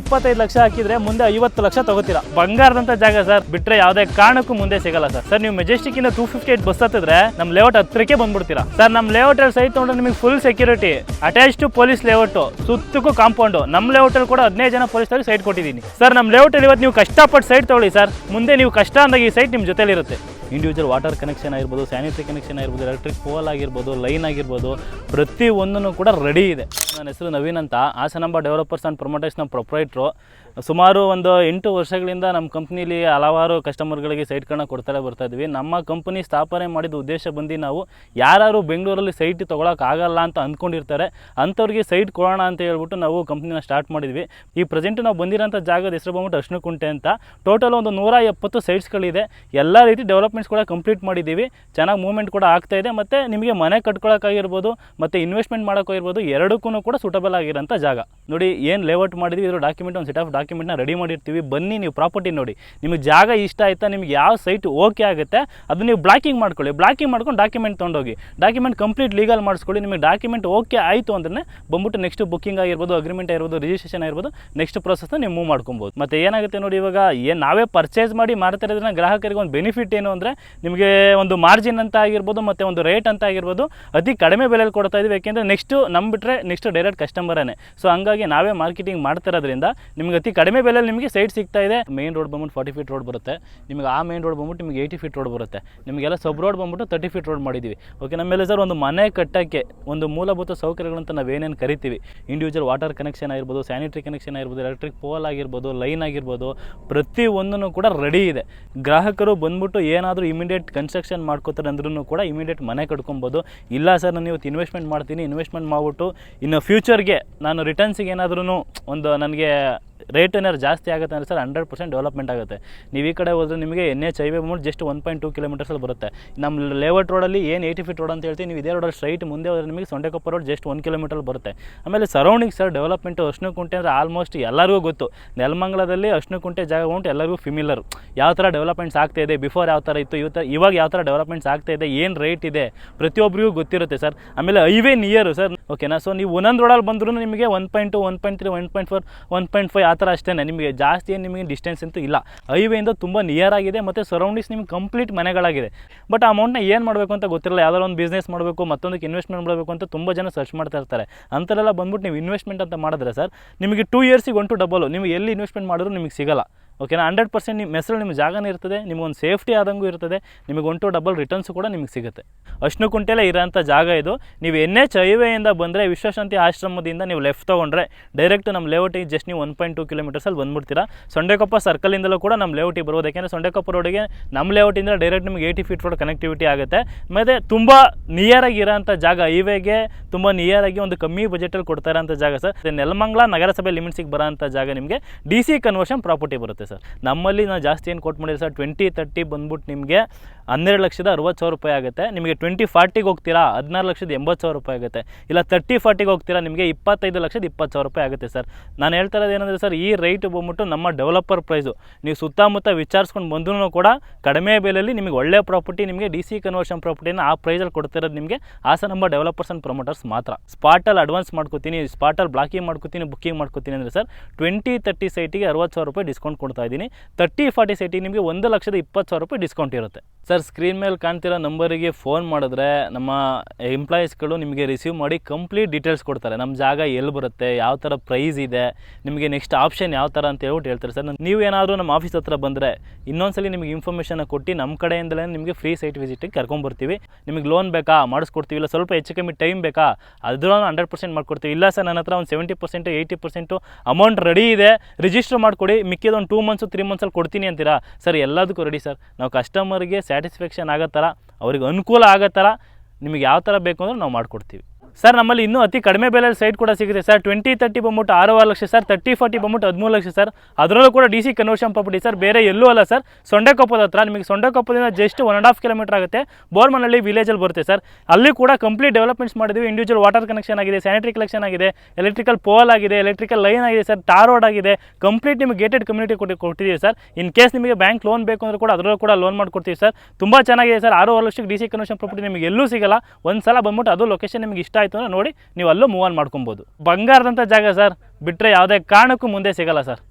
ಇಪ್ಪತ್ತೈದು ಲಕ್ಷ ಹಾಕಿದ್ರೆ ಮುಂದೆ ಐವತ್ತು ಲಕ್ಷ ತಗೋತೀರಾ. ಬಂಗಾರದಂತ ಜಾಗ ಸರ್, ಬಿಟ್ರೆ ಯಾವುದೇ ಕಾರಣಕ್ಕೂ ಮುಂದೆ ಸಿಗಲ್ಲ ಸರ್. ಸರ್, ನೀವು ಮೆಜೆಸ್ಟಿಕ್ ಇಂದ ಟೂ ಫಿಫ್ಟಿ ಏಟ್ ಬಸ್ ಹತ್ತಿದ್ರೆ ನಮ್ಮ ಲೇಔಟ್ ಹತ್ರಕ್ಕೆ ಬಂದ್ಬಿಡ್ತೀರಾ. ಸರ್, ನಮ್ಮ ಲೇಔಟ್ ಅಲ್ಲಿ ತಗೊಂಡ್ರೆ ನಿಮಗೆ full security attach to police layout ಸುತ್ತಕ್ಕೂ compound ನಮ್ಮ ಲೇಔಟ್ ಅಲ್ಲಿ ಕೂಡ ಹದಿನೈದು ಜನ ಪೊಲೀಸ್ ಸೈಟ್ ಕೊಟ್ಟಿದ್ದೀನಿ. ಸರ್, ನಮ್ಮ ಲೇಔಟ್ ಅಲ್ಲಿ ಇವತ್ತು ನೀವು ಕಷ್ಟಪಟ್ಟು ಸೈಟ್ ತಗೊಳ್ಳಿ ಸರ್. ಮುಂದೆ ನೀವು ಕಷ್ಟ ಅಂದಾಗ ಈ ಸೈಟ್ ನಿಮ್ಮ ಜೊತೆಲಿರುತ್ತೆ. ಇಂಡಿವಿಜುವಲ್ ವಾಟರ್ ಕನೆಕ್ಷನ್ ಆಗಿರ್ಬೋದು ಸ್ಯಾನಿಟರಿ ಕನೆಕ್ಷನ್ ಆಗಿರ್ಬೋದು ಎಲೆಕ್ಟ್ರಿಕ್ ಪೋಲ್ ಆಗಿರ್ಬೋದು ಲೈನ್ ಆಗಿರ್ಬೋದು, ಪ್ರತಿ ಒಂದನ್ನು ಕೂಡ ರೆಡಿ ಇದೆ. ನನ್ನ ಹೆಸರು ನವೀನ್ ಅಂತ. Hasanamba developers and promoters proprietor ಸುಮಾರು ಒಂದು ಎಂಟು ವರ್ಷಗಳಿಂದ ನಮ್ಮ ಕಂಪ್ನಿಲಿ ಹಲವಾರು ಕಸ್ಟಮರ್ಗಳಿಗೆ ಸೈಟ್ಗಳನ್ನ ಕೊಡ್ತಾರೆ ಬರ್ತಾ ಇದ್ವಿ. ನಮ್ಮ ಕಂಪ್ನಿ ಸ್ಥಾಪನೆ ಮಾಡಿದ ಉದ್ದೇಶ ಬಂದು ನಾವು ಯಾರು ಬೆಂಗಳೂರಲ್ಲಿ ಸೈಟ್ ಆಗಲ್ಲ ಅಂತ ಅಂದ್ಕೊಂಡಿರ್ತಾರೆ. ಅಂಥವ್ರಿಗೆ ಸೈಟ್ ಕೊಡೋಣ ಅಂತ ಹೇಳ್ಬಿಟ್ಟು ನಾವು ಕಂಪ್ನಿನ ಸ್ಟಾರ್ಟ್ ಮಾಡಿದ್ವಿ. ಈ ಪ್ರೆಸೆಂಟ್ ನಾವು ಬಂದಿರೋಂಥ ಜಾಗದ ಹೆಸರು ಬಂದ್ಬಿಟ್ಟು ಕುಂಟೆ ಅಂತ. ಟೋಟಲ್ ಒಂದು ನೂರ ಎಪ್ಪತ್ತು ಸೈಟ್ಸ್ಗಳಿದೆ ಎಲ್ಲ ರೀತಿ ಡೆವಲಪ್ಮೆಂಟ್ಸ್ ಕೂಡ ಕಂಪ್ಲೀಟ್ ಮಾಡಿದ್ದೀವಿ. ಚೆನ್ನಾಗಿ ಮೂವ್ಮೆಂಟ್ ಕೂಡ ಆಗ್ತಾ ಇದೆ. ಮತ್ತು ನಿಮಗೆ ಮನೆ ಕಟ್ಕೊಳ್ಳೋಕ್ಕಾಗಿರ್ಬೋದು ಮತ್ತು ಇನ್ವೆಸ್ಟ್ಮೆಂಟ್ ಮಾಡೋಕ್ಕಾಗಿರ್ಬೋದು ಎರಡಕ್ಕೂ ಕೂಡ ಸೂಟಬಲ್ ಆಗಿರೋಂಥ ಜಾಗ. ನೋಡಿ, ಏನು ಲೇಔಟ್ ಮಾಡಿದ್ವಿ ಇದ್ರ ಡಾಕ್ಯುಮೆಂಟ್ ಒಂದು ಸೆಟ್ ಆಫ್ ಡಾಕ್ಯುಮೆಂಟ್ನ ರೆಡಿ ಮಾಡಿರ್ತೀವಿ. ಬನ್ನಿ ನೀವು ಪ್ರಾಪರ್ಟಿ ನೋಡಿ. ನಿಮಗೆ ಜಾಗ ಇಷ್ಟ ಆಯ್ತಾ, ನಿಮ್ಗೆ ಯಾವ ಸೈಟ್ ಓಕೆ ಆಗುತ್ತೆ ಅದು ನೀವು ಬ್ಲಾಕಿಂಗ್ ಮಾಡ್ಕೊಳ್ಳಿ. ಬ್ಲಾಕಿಂಗ್ ಮಾಡ್ಕೊಂಡು ಡಾಕ್ಯುಮೆಂಟ್ ತೊಗೊಂಡೋಗಿ. ಡಾಕ್ಯುಮೆಂಟ್ ಕಂಪ್ಲೀಟ್ ಲೀಗಲ್ ಮಾಡಿಸ್ಕೊಳ್ಳಿ. ನಿಮಗೆ ಡಾಕ್ಯುಮೆಂಟ್ ಓಕೆ ಆಯಿತು ಅಂದ್ರೆ ಬಂದ್ಬಿಟ್ಟು ನೆಕ್ಸ್ಟ್ ಬುಕ್ಕಿಂಗ್ ಆಗಿರ್ಬೋದು ಅಗ್ರಿಮೆಂಟ್ ಆಗಿರ್ಬೋದು ರಿಜಿಸ್ಟ್ರೇಷನ್ ಆಗಿರ್ಬೋದು ನೆಕ್ಸ್ಟ್ ಪ್ರೊಸೆಸ್ನ ನೀವು ಮೂವ್ ಮಾಡ್ಕೊಬೋದು. ಮತ್ತೆ ಏನಾಗುತ್ತೆ ನೋಡಿ ಇವಾಗ, ಏನು ನಾವೇ ಪರ್ಚೇಸ್ ಮಾಡಿ ಮಾಡ್ತಾ ಇರೋದ್ರಿಂದ ಗ್ರಾಹಕರಿಗೆ ಒಂದು ಬೆನಿಫಿಟ್ ಏನು ನಿಮಗೆ ಒಂದು ಮಾರ್ಜಿನ್ ಅಂತ ಆಗಿರ್ಬೋದು ಮತ್ತು ಒಂದು ರೇಟ್ ಅಂತ ಆಗಿರ್ಬೋದು ಅತಿ ಕಡಿಮೆ ಬೆಲೆಯಲ್ಲಿ ಕೊಡ್ತಾ ಇದ್ದೀವಿ ಯಾಕೆಂದರೆ ನೆಕ್ಸ್ಟು ನಂಬಿಟ್ರೆ ನೆಕ್ಸ್ಟ್ ಡೈರೆಕ್ಟ್ ಕಸ್ಟಮರೇ ಸೊ ಹಂಗಾಗಿ ನಾವೇ ಮಾರ್ಕೆಟಿಂಗ್ ಮಾಡ್ತಿರೋದ್ರಿಂದ ನಿಮ್ಗೆ ಅತಿ ಕಡಿಮೆ ಬೆಲೆಯಲ್ಲಿ ನಿಮಗೆ ಸೈಟ್ ಸಿಗ್ತಾ ಇದೆ. ಮೇನ್ ರೋಡ್ ಬಂದ್ಬಿಟ್ಟು ಫಾರ್ಟಿ ಫೀಟ್ ರೋಡ್ ಬರುತ್ತೆ. ನಿಮಗೆ ಆ ಮೇನ್ ರೋಡ್ ಬಂದ್ಬಿಟ್ಟು ನಿಮಗೆ ಏಯ್ಟಿ ಫೀಟ್ ರೋಡ್ ಬರುತ್ತೆ. ನಿಮಗೆಲ್ಲ ಸಬ್ ರೋಡ್ ಬಂದ್ಬಿಟ್ಟು ತರ್ಟಿ ಫೀಟ್ ರೋಡ್ ಮಾಡಿದ್ದೀವಿ ಓಕೆ ನಮ್ಮೇಲೆ ಸರ್ ಒಂದು ಮನೆ ಕಟ್ಟಕ್ಕೆ, ಒಂದು ಮೂಲಭೂತ ಸೌಕರ್ಯಗಳಂತ ನಾವೇನೇನು ಕರಿತೀವಿ? ಇಂಡಿವಿಜುವಲ್ ವಾಟರ್ ಕನೆಕ್ಷನ್ ಆಗಿರ್ಬೋದು ಸ್ಯಾನಿಟರಿ ಕನೆಕ್ಷನ್ ಆಗಿರ್ಬೋದು ಎಲೆಕ್ಟ್ರಿಕ್ ಪೋಲ್ ಆಗಿರ್ಬೋದು ಲೈನ್ ಆಗಿರ್ಬೋದು ಪ್ರತಿ ಒಂದನ್ನು ಕೂಡ ರೆಡಿ ಇದೆ. ಗ್ರಾಹಕರು ಬಂದ್ಬಿಟ್ಟು ಏನಾದರೂ ಇಮಿಡಿಯೇಟ್ ಕನ್ಸ್ಟ್ರಕ್ಷನ್ ಮಾಡ್ಕೋತಾರೆ ಅಂದ್ರೂ ಕೂಡ ಇಮಿಡಿಯೇಟ್ ಮನೆ ಕಟ್ಕೊಬೋದು. ಇಲ್ಲ ಸರ್ ನಾನು ಇವತ್ತು ಇನ್ವೆಸ್ಟ್ಮೆಂಟ್ ಮಾಡ್ತೀನಿ ಇನ್ವೆಸ್ಟ್ಮೆಂಟ್ ಮಾಡಿಬಿಟ್ಟು ಇನ್ನು ಫ್ಯೂಚರ್ಗೆ ನಾನು ರಿಟರ್ನ್ಸಿಗೆ ಏನಾದ್ರೂ ಒಂದು ನನಗೆ ರೇಟ್ ಏನಾದ್ರು ಜಾಸ್ತಿ ಆಗುತ್ತೆ ಅಂದರೆ ಸರ್ ಹಂಡ್ರೆಡ್ ಪರ್ಸೆಂಟ್ ಡೆವಲಪ್ಮೆಂಟ್ ಆಗುತ್ತೆ. ನೀವು ಈ ಕಡೆ ಹೋದ್ರೆ ನಿಮಗೆ ಎನ್ ಎಚ್ ಹೈವೇ ಬಂದ್ಬಿಟ್ಟು ಜಸ್ಟ್ ಒನ್ ಪಾಯಿಂಟ್ ಟೂ ಕಿಲೋಮೀಟರ್ಸಲ್ಲಿ ಬರುತ್ತೆ. ನಮ್ಮ ಲೇಔಟ್ ರೋಡಲ್ಲಿ ಏನು ಏಯ್ಟಿ ಫೀಟ್ ರೋಡ್ ಅಂತ ಹೇಳ್ತೀವಿ, ನೀವು ಇದೇ ರೋಡಲ್ಲಿ ಸ್ಟ್ರೈಟ್ ಮುಂದೆ ಹೋದ್ರೆ ನಿಮಗೆ Sondekoppa road just one kilometre ಬರುತ್ತೆ. ಆಮೇಲೆ ಸರೌಂಡಿಂಗ್ ಸರ್ ಡೆವಲಪ್ಮೆಂಟ್ ಕುಂಟೆ ಅಂದರೆ ಆಲ್ಮೋಸ್ಟ್ ಎಲ್ಲರಿಗೂ ಗೊತ್ತು. ನೆಲಮಂಗಲದಲ್ಲಿ ಕುಂಟೆ ಜಾಗ ಉಂಟು, ಎಲ್ಲರಿಗೂ ಫಿಮಿಲರ್ ಯಾವ ಥರ ಡೆವಲಪ್ಮೆಂಟ್ಸ್ ಆಗ್ತಾ ಇದೆ ಬಿಫೋರ್ ಯಾವ ಥರ ಇತ್ತು ಇವತ್ತು ಇವಾಗ ಯಾವ ಥರ ಡೆವಲಪ್ಮೆಂಟ್ಸ್ ಆಗ್ತಾ ಇದೆ, ಏನು ರೇಟ್ ಇದೆ ಪ್ರತಿಯೊಬ್ಬರಿಗೂ ಗೊತ್ತಿರುತ್ತೆ ಸರ್ ಆಮೇಲೆ ಹೈವೇ ನಿಯರು ಸರ್ ಓಕೆನಾ ಸೊ ನೀವು ಒಂದೊಂದು ರೋಡಲ್ಲಿ ಬಂದ್ರೂ ನಿಮಗೆ one point two one point three one point four one point five ಆ ಥರ ಅಷ್ಟೇ ನಿಮಗೆ ಜಾಸ್ತಿ ಏನು ನಿಮಗೆ ಡಿಸ್ಟೆನ್ಸ್ ಅಂತೂ ಇಲ್ಲ. ಹೈವೇಯಿಂದ ತುಂಬ ನಿಯರ್ ಆಗಿದೆ ಮತ್ತು ಸರೌಂಡಿಂಗ್ಸ್ ನಿಮ್ಗೆ ಕಂಪ್ಲೀಟ್ ಮನೆಗಳಾಗಿದೆ. ಬಟ್ ಅಮೌಂಟ್ನ ಏನು ಮಾಡಬೇಕು ಅಂತ ಗೊತ್ತಿರಲ್ಲ. ಯಾವ್ದಾದ್ರು ಒಂದು ಬಿಸ್ನೆಸ್ ಮಾಡಬೇಕು, ಮತ್ತೊಂದಕ್ಕೆ ಇನ್ವೆಸ್ಟ್ಮೆಂಟ್ ಮಾಡಬೇಕು ಅಂತ ತುಂಬ ಜನ ಸರ್ಚ್ ಮಾಡ್ತಾ ಇರ್ತಾರೆ. ಅಂಥಲ್ಲೆಲ್ಲ ಬಂದ್ಬಿಟ್ಟು ನೀವು ಇನ್ವೆಸ್ಟ್ಮೆಂಟ್ ಅಂತ ಮಾಡಿದ್ರೆ ಸರ್, ನಿಮಗೆ ಟೂ ಇಯರ್ಸಿಗೆ ಒನ್ ಟು ಡಬಲ್ ನೀವು ಎಲ್ಲಿ ಇನ್ವೆಸ್ಟ್ಮೆಂಟ್ ಮಾಡಿದ್ರು ನಿಮಗೆ ಸಿಗಲ್ಲ. ಓಕೆನಾ ಹಂಡ್ರೆಡ್ ಪರ್ಸೆಂಟ್ ನಿಮ್ಮ ಹೆಸರು ನಿಮ್ಮ ಜಾಗನೇ ಇರ್ತದೆ, ನಿಮಗೊಂದು ಸೇಫ್ಟಿ ಆದಂಗೂ ಇರ್ತದೆ ನಿಮಗೆ ಒನ್ ಟು ಡಬಲ್ ರಿಟರ್ನ್ಸು ಕೂಡ ನಿಮಗೆ ಸಿಗುತ್ತೆ. ಅಶ್ನುಕುಂಟೆಲೇ ಇರೋಂಥ ಜಾಗ ಇದು. ನೀವು ಎನ್ ಎಚ್ ಹೈವೇಯಿಂದ ಬಂದರೆ ವಿಶ್ವಶಾಂತಿ ಆಶ್ರಮದಿಂದ ನೀವು ಲೆಫ್ಟ್ ತೊಗೊಂಡ್ರೆ ಡೈರೆಕ್ಟ್ ನಮ್ಮ ಲೇಔಟಿಗೆ ಜಸ್ಟ್ ನೀವು ಒನ್ ಪಾಯಿಂಟ್ ಟು ಕಿಲೋಮೀಟರ್ಸಲ್ಲಿ ಬಂದ್ಬಿಡ್ತೀರಾ. ಸೊಂಡೆಕೊಪ್ಪ ಸರ್ಕಲಿಂದಲೂ ಕೂಡ ನಮ್ಮ ಲೇಔಟಿಗೆ ಬರ್ಬೋದು ಯಾಕೆಂದರೆ ಸೊಂಡೆಕೊಪ್ಪ ರೋಡಿಗೆ ನಮ್ಮ ಲೇಔಟಿಂದ ಡೈರೆಕ್ಟ್ ನಿಮಗೆ ಏಯ್ಟಿ ಫೀಟ್ ರೋಡ್ ಕನೆಕ್ಟಿವಿಟಿ ಆಗುತ್ತೆ. ಮತ್ತು ತುಂಬ ನಿಯರಾಗಿ ಇರೋಂಥ ಜಾಗ, ಹೈವೇಗೆ ತುಂಬ ನಿಯರಾಗಿ ಒಂದು ಕಮ್ಮಿ ಬಜೆಟಲ್ಲಿ ಕೊಡ್ತಾ ಇರೋಂಥ ಜಾಗ ಸರ್. ನೆಲಮಂಗಲ ನಗರಸಭೆ ಲಿಮಿಟ್ಸಿಗೆ ಬರೋಂಥ ಜಾಗ ನಿಮಗೆ ಡಿ ಸಿ ಕನ್ವರ್ಷನ್ ಪ್ರಾಪರ್ಟಿ ಬರುತ್ತೆ ಸರ್. ನಮ್ಮಲ್ಲಿ ನಾವು ಜಾಸ್ತಿ ಏನು ಕೊಟ್ಟು ಮಾಡಿದ್ರೆ ಸರ್ ಟ್ವೆಂಟಿ ತರ್ಟಿ ಬಂದ್ಬಿಟ್ಟು ನಿಮಗೆ ಹನ್ನೆರಡು ಲಕ್ಷದ ಅರವತ್ತು ಸಾವಿರ ರೂಪಾಯಿ ಆಗುತ್ತೆ. ನಿಮಗೆ ಟ್ವೆಂಟಿ ಫಾರ್ಟಿಗೆ ಹೋಗ್ತೀರಾ, ಹದಿನಾರು ಲಕ್ಷದ ಎಂಬತ್ತು ಸಾವಿರ ರೂಪಾಯಿ ಆಗುತ್ತೆ. ಇಲ್ಲ ತರ್ಟಿ ಫಾರ್ಟಿಗೆ ಹೋಗ್ತೀರಾ, ನಿಮಗೆ ಇಪ್ಪತ್ತೈದು ಲಕ್ಷದ ಇಪ್ಪತ್ತು ಸಾವಿರ ರೂಪಾಯಿ ಆಗುತ್ತೆ ಸರ್. ನಾನು ಹೇಳ್ತಾ ಇರೋದು ಏನಂದರೆ ಸರ್, ಈ ರೇಟ್ ಬಂದ್ಬಿಟ್ಟು ನಮ್ಮ ಡೆವಲಪರ್ ಪ್ರೈಸು ನೀವು ಸುತ್ತಮುತ್ತ ವಿಚಾರಿಸ್ಕೊಂಡು ಬಂದ್ರೂ ಕೂಡ ಕಡಿಮೆ ಬೆಲೆಯಲ್ಲಿ ನಿಮಗೆ ಒಳ್ಳೆ ಪ್ರಾಪರ್ಟಿ ನಿಮಗೆ ಡಿ ಸಿ ಕನ್ವರ್ಷನ್ ಪ್ರಾಪರ್ಟಿನ ಆ ಪ್ರೈಸಲ್ಲಿ ಕೊಡ್ತಿರೋದು ನಿಮಗೆ ಆಸೆ ನಮ್ಮ ಡೆವಲಪರ್ಸ್ ಆ್ಯಂಡ್ ಪ್ರೊಮೋಟರ್ಸ್ ಮಾತ್ರ. ಸ್ಪಾಟಲ್ಲಿ ಅಡ್ವಾನ್ಸ್ ಮಾಡ್ಕೋತೀನಿ ಸ್ಪಾಟಲ್ಲಿ ಬ್ಲಾಕಿಂಗ್ ಮಾಡ್ಕೋತೀನಿ ಬುಕ್ಕಿಂಗ್ ಮಾಡ್ಕೋತೀನಿ ಅಂದರೆ ಸರ್ ಟ್ವೆಂಟಿ ತರ್ಟಿ ಸೈಟಿಗೆ ಅರವತ್ತು ಸಾವಿರ ರೂಪಾಯಿ ಡಿಸ್ಕೌಂಟ್ ಕೊಡ್ತಾ ಇದ್ದೀನಿ. ತರ್ಟಿ ಫಾರ್ಟಿ ಸೈಟಿಗೆ ನಿಮಗೆ ಒಂದು ಲಕ್ಷದ ಇಪ್ಪತ್ತು ಸಾವಿರ ರೂಪಾಯಿ ಡಿಸ್ಕೌಂಟ್ ಇರುತ್ತೆ. ಸರ್ ಸ್ಕ್ರೀನ್ ಮೇಲೆ ಕಾಣ್ತಿರೋ ನಂಬರಿಗೆ ಫೋನ್ ಮಾಡಿದ್ರೆ ನಮ್ಮ ಎಂಪ್ಲಾಯೀಸ್ಗಳು ನಿಮಗೆ ರಿಸೀವ್ ಮಾಡಿ ಕಂಪ್ಲೀಟ್ ಡೀಟೇಲ್ಸ್ ಕೊಡ್ತಾರೆ. ನಮ್ಮ ಜಾಗ ಎಲ್ಲಿ ಬರುತ್ತೆ, ಯಾವ ಥರ ಪ್ರೈಸ್ ಇದೆ, ನಿಮಗೆ ನೆಕ್ಸ್ಟ್ ಆಪ್ಷನ್ ಯಾವ ಥರ ಅಂತ ಹೇಳ್ಬಿಟ್ಟು ಹೇಳ್ತಾರೆ. ಸರ್ ನೀವು ಏನಾದರೂ ನಮ್ಮ ಆಫೀಸ್ ಹತ್ರ ಬಂದರೆ ಇನ್ನೊಂದ್ಸಲಿ ನಿಮಗೆ ಇನ್ಫಾರ್ಮೇಷನ್ ಕೊಟ್ಟು ನಮ್ಮ ಕಡೆಯಿಂದಲೇ ನಿಮಗೆ ಫ್ರೀ ಸೈಟ್ ವಿಸಿಟಿಗೆ ಕರ್ಕೊಂಬರ್ತೀವಿ ನಿಮಗೆ ಲೋನ್ ಬೇಕಾ, ಮಾಡಿಸ್ಕೊಡ್ತೀವಿ. ಇಲ್ಲ, ಸ್ವಲ್ಪ ಹೆಚ್ಚು ಕಮ್ಮಿ ಟೈಮ್ ಬೇಕಾ, ಅದ್ರಲ್ಲೂ ಹಂಡ್ರೆಡ್ ಪರ್ಸೆಂಟ್ ಮಾಡ್ಕೊಡ್ತೀವಿ. ಇಲ್ಲ ಸರ್ ನನ್ನ ಹತ್ರ ಒಂದು seventy percent eighty percent amount ready ಇದೆ. ರಿಜಿಸ್ಟರ್ ಮಾಡಿಕೊಡಿ. ಮಿಕ್ಕಿದೊಂದು ಟೂ ಮಂತ್ಸು ತ್ರೀ ಮಂತ್ಸಲ್ಲಿ ಕೊಡ್ತೀನಿ ಅಂತೀರಾ? ಸರ್, ಎಲ್ಲದಕ್ಕೂ ರೆಡಿ ಸರ್. ನಾವು ಕಸ್ಟಮರ್ಗೆ ಸ್ಯಾಟಿಸ್ಫ್ಯಾಕ್ಷನ್ ಆಗೋ ಥರ, ಅವ್ರಿಗೆ ಅನುಕೂಲ ಆಗೋ ಥರ, ನಿಮಗೆ ಯಾವ ಥರ ಬೇಕು ಅಂದ್ರೆ ನಾವು ಮಾಡಿಕೊಡ್ತೀವಿ. ಸರ್, ನಮ್ಮಲ್ಲಿ ಇನ್ನೂ ಅತಿ ಕಡಿಮೆ ಬೆಲೆಯಲ್ಲಿ ಸೈಟ್ ಕೂಡ ಸಿಗುತ್ತೆ ಸರ್ ಟ್ವೆಂಟಿ ತರ್ಟಿ ಬಂದ್ಬಿಟ್ಟು ಆರು ಲಕ್ಷ, ಸರ್ ತರ್ಟಿ ಫಾರ್ಟಿ ಬಂದ್ಬಿಟ್ಟು ಹದಿಮೂರು ಲಕ್ಷ, ಸರ್. ಅದರಲ್ಲೂ ಕೂಡ D C conversion property sir, ಬೇರೆ ಎಲ್ಲೂ ಅಲ್ಲ, ಸರ್. ಸೊಂಡೆಕೊಪ್ಪದ ಹತ್ರ, ನಿಮಗೆ ಸೊಂಡೆಕೊಪ್ಪದಿಂದ just one and half kilometre ಆಗುತ್ತೆ. ಬೋರ್ಮನಹಳ್ಳಿ ವಿಲೇಜಲ್ಲಿ ಬರುತ್ತೆ, ಸರ್. ಅಲ್ಲಿ ಕೂಡ ಕಂಪ್ಲೀಟ್ ಡೆವಲಪ್ಮೆಂಟ್ಸ್ ಮಾಡಿದ್ವಿ ಇಂಡಿವಿಜುವಲ್ ವಾಟರ್ ಕನೆಕ್ಷನ್ ಆಗಿದೆ ಸ್ಯಾನಿಟರಿ ಕಲೆಕ್ಷನ್ ಆಗಿದೆ ಎಲೆಕ್ಟ್ರಿಕಲ್ ಪೋಲ್ ಆಗಿದೆ ಎಲೆಕ್ಟ್ರಿಕಲ್ ಲೈನ್ ಆಗಿದೆ, ಸರ್. ಟಾರ್ ರೋಡ್ ಆಗಿದೆ. ಕಂಪ್ಲೀಟ್ ನಿಮಗೆ ಗೇಟೆಡ್ ಕಮ್ಯುನಿಟಿ ಕೊಟ್ಟು ಕೊಟ್ಟಿದ್ದೀವಿ, ಸರ್. ಇನ್ ಕೇಸ್ ನಿಮಗೆ ಬ್ಯಾಂಕ್ ಲೋನ್ ಬೇಕು ಅಂದ್ರೆ ಕೂಡ ಅದರಲ್ಲೂ ಕೂಡ ಲೋನ್ ಮಾಡ್ಕೊಡ್ತೀವಿ, ಸರ್. ತುಂಬ ಚೆನ್ನಾಗಿದೆ, ಸರ್. ಆರು ಲಕ್ಷಕ್ಕೆ ಡಿ ಸಿ ಕನ್ವರ್ಷನ್ ಪ್ರಾಪರ್ಟಿ ನಿಮಗೆ ಎಲ್ಲೂ ಸಿಗಲ್ಲ. ಒಂದು ಸಲ ಬಂದ್ಬಿಟ್ಟು ಅದು ಲೊಕೇಶನ್ ನಿಮಗೆ ಇಷ್ಟ ಆಯಿತು ನೋಡಿ, ನೀವು ಅಲ್ಲೂ ಮೂವ್ ಆನ್ ಮಾಡ್ಕೊಬೋದು. ಬಂಗಾರದಂಥ ಜಾಗ ಸರ್ ಬಿಟ್ಟರೆ ಯಾವುದೇ ಕಾರಣಕ್ಕೂ ಮುಂದೆ ಸಿಗಲ್ಲ ಸರ್